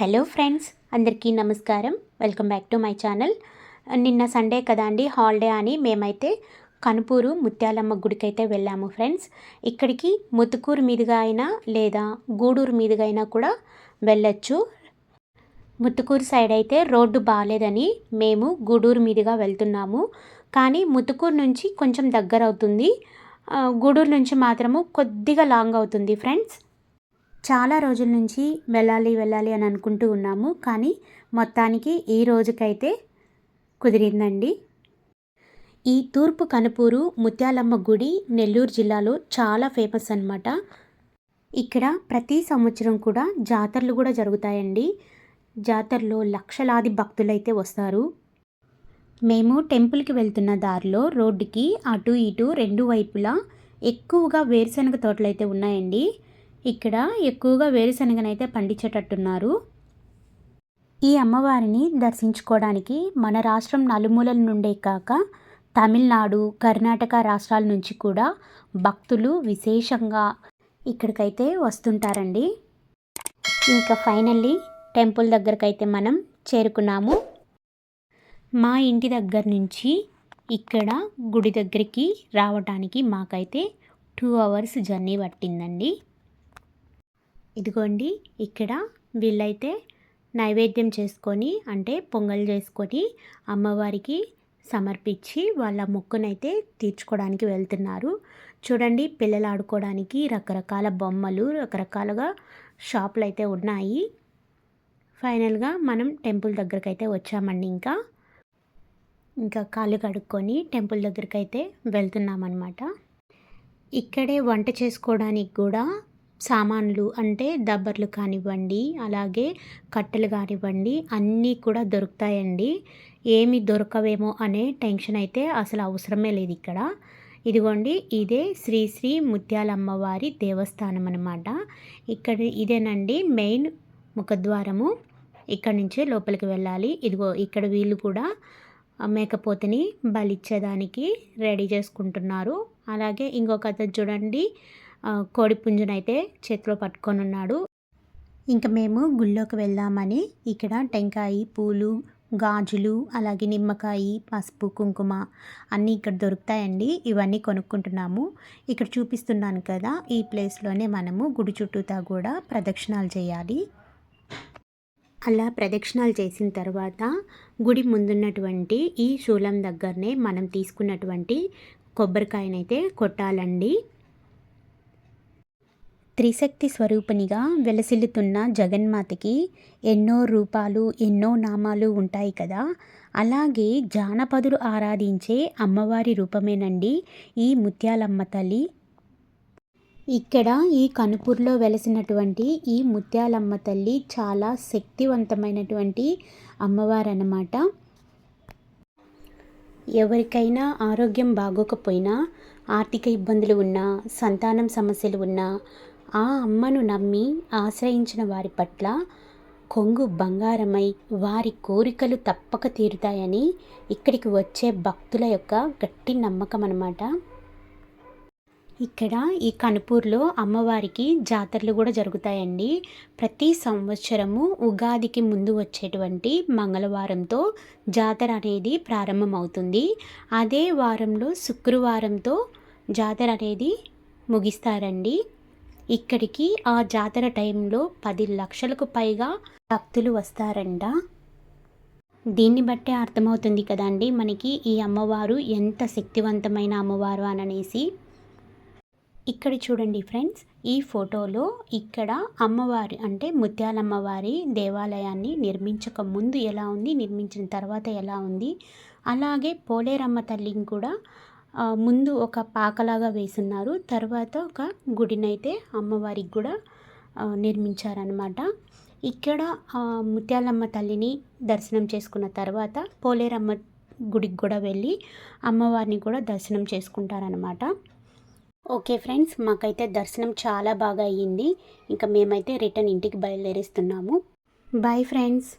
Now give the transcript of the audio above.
Hello friends అందరికీ నమస్కారం. Welcome back to my channel. నిన్న సండే కదా అండి హాలిడే అని మేమైతే కనుపూరు ముత్యాలమ్మ గుడికి అయితే వెళ్ళాము ఫ్రెండ్స్. ఇక్కడికి ముతుకూరు మీదుగా అయినా లేదా గూడూరు మీదుగా అయినా కూడా వెళ్ళొచ్చు. ముతుకూరు సైడ్ అయితే రోడ్డు బాగాలేదని మేము గూడూరు మీదుగా వెళ్తున్నాము. కానీ ముతుకూరు నుంచి కొంచెం దగ్గర అవుతుంది గూడూరు నుంచి మాత్రము కొద్దిగా లాంగ్ అవుతుంది ఫ్రెండ్స్. చాలా రోజుల నుంచి వెళ్ళాలి వెళ్ళాలి అని అనుకుంటూ ఉన్నాము. కానీ మొత్తానికి ఈ రోజుకైతే కుదిరిందండి. ఈ తూర్పు కనుపూరు ముత్యాలమ్మ గుడి నెల్లూరు జిల్లాలో చాలా ఫేమస్ అనమాట ఇక్కడ ప్రతి సంవత్సరం కూడా జాతరలు కూడా జరుగుతాయండి. జాతరలో లక్షలాది భక్తులైతే వస్తారు. మేము టెంపుల్కి వెళ్తున్న దారిలో రోడ్డుకి అటు ఇటు రెండు వైపులా ఎక్కువగా వేరుశనగ తోటలు అయితే ఉన్నాయండి. ఇక్కడ ఎక్కువగా వేరుశనగనైతే పండించేటట్టున్నారు. ఈ అమ్మవారిని దర్శించుకోవడానికి మన రాష్ట్రం నలుమూలల నుండే కాక తమిళనాడు కర్ణాటక రాష్ట్రాల నుంచి కూడా భక్తులు విశేషంగా ఇక్కడికైతే వస్తుంటారండి. ఇంకా ఫైనల్లీ టెంపుల్ దగ్గరకైతే మనం చేరుకున్నాము. మా ఇంటి దగ్గర నుంచి ఇక్కడ గుడి దగ్గరికి రావడానికి మాకైతే టూ అవర్స్ జర్నీ పట్టిందండి. ఇదిగోండి ఇక్కడ వీళ్ళైతే నైవేద్యం చేసుకొని అంటే పొంగల్ చేసుకొని అమ్మవారికి సమర్పించి వాళ్ళ మొక్కునైతే తీర్చుకోవడానికి వెళ్తున్నారు. చూడండి పిల్లలు ఆడుకోవడానికి రకరకాల బొమ్మలు రకరకాలుగా షాపులు అయితే ఉన్నాయి. ఫైనల్గా మనం టెంపుల్ దగ్గరికి అయితే వచ్చామండి ఇంకా. ఇంకా కాళ్ళు కడుక్కొని టెంపుల్ దగ్గరికి అయితే వెళ్తున్నామన్నమాట. ఇక్కడే వంట చేసుకోవడానికి కూడా సామాన్లు అంటే దబ్బర్లు కానివ్వండి అలాగే కట్టెలు కానివ్వండి అన్నీ కూడా దొరుకుతాయండి. ఏమి దొరకవేమో అనే టెన్షన్ అయితే అసలు అవసరమే లేదు ఇక్కడ. ఇదిగోండి ఇదే శ్రీ శ్రీ ముత్యాలమ్మవారి దేవస్థానం అనమాట ఇక్కడ ఇదేనండి మెయిన్ ముఖద్వారము. ఇక్కడ నుంచే లోపలికి వెళ్ళాలి. ఇదిగో ఇక్కడ వీళ్ళు కూడా మేకపోతని బలిచ్చేదానికి రెడీ చేసుకుంటున్నారు. అలాగే ఇంకొక అతను చూడండి కోడి పుంజునైతే చేతిలో పట్టుకొని ఉన్నాడు ఇంకా మేము గుళ్ళోకి వెళ్దామని ఇక్కడ టెంకాయ పూలు గాజులు అలాగే నిమ్మకాయ పసుపు కుంకుమ అన్నీ ఇక్కడ దొరుకుతాయండి. ఇవన్నీ కొనుక్కుంటున్నాము. ఇక్కడ చూపిస్తున్నాను కదా ఈ ప్లేస్లోనే మనము గుడి చుట్టూతా కూడా ప్రదక్షిణాలు చేయాలి. అలా ప్రదక్షిణాలు చేసిన తర్వాత గుడి ముందున్నటువంటి ఈ శూలం దగ్గరనే మనం తీసుకున్నటువంటి కొబ్బరికాయనైతే కొట్టాలండి. త్రిశక్తి స్వరూపిణిగా వెలసిల్లుతున్న జగన్మాతకి ఎన్నో రూపాలు ఎన్నో నామాలు ఉంటాయి కదా. అలాగే జానపదులు ఆరాధించే అమ్మవారి రూపమేనండి ఈ ముత్యాలమ్మ తల్లి. ఇక్కడ ఈ కనుపూర్లో వెలసినటువంటి ఈ ముత్యాలమ్మ తల్లి చాలా శక్తివంతమైనటువంటి అమ్మవారు అన్నమాట ఎవరికైనా ఆరోగ్యం బాగోకపోయినా ఆర్థిక ఇబ్బందులు ఉన్నా సంతానం సమస్యలు ఉన్నా ఆ అమ్మను నమ్మి ఆశ్రయించిన వారి పట్ల కొంగు బంగారమై వారి కోరికలు తప్పక తీరుతాయని ఇక్కడికి వచ్చే భక్తుల యొక్క గట్టి నమ్మకం అన్నమాట. ఇక్కడ ఈ కనుపూర్లో అమ్మవారికి జాతరలు కూడా జరుగుతాయండి. ప్రతి సంవత్సరము ఉగాదికి ముందు వచ్చేటువంటి మంగళవారంతో జాతర అనేది ప్రారంభమవుతుంది. అదే వారంలో శుక్రవారంతో జాతర అనేది ముగిస్తారండి. ఇక్కడికి ఆ జాతర టైంలో పది లక్షలకు పైగా భక్తులు వస్తారంట. దీన్ని బట్టే అర్థమవుతుంది కదండి మనకి ఈ అమ్మవారు ఎంత శక్తివంతమైన అమ్మవారు అని అనేసి. ఇక్కడ చూడండి ఫ్రెండ్స్ ఈ ఫోటోలో ఇక్కడ అమ్మవారి అంటే ముత్యాలమ్మవారి దేవాలయాన్ని నిర్మించక ముందు ఎలా ఉంది నిర్మించిన తర్వాత ఎలా ఉంది అలాగే పోలేరమ్మ తల్లిని కూడా ముందు ఒక పాకలాగా వేసున్నారు తర్వాత ఒక గుడినైతే అమ్మవారికి కూడా నిర్మించారనమాట ఇక్కడ ముత్యాలమ్మ తల్లిని దర్శనం చేసుకున్న తర్వాత పోలేరమ్మ గుడికి కూడా వెళ్ళి అమ్మవారిని కూడా దర్శనం చేసుకుంటారనమాట ఓకే ఫ్రెండ్స్ మాకైతే దర్శనం చాలా బాగా అయ్యింది. ఇంకా మేమైతే రిటర్న్ ఇంటికి బయలుదేరేస్తున్నాము. Bye friends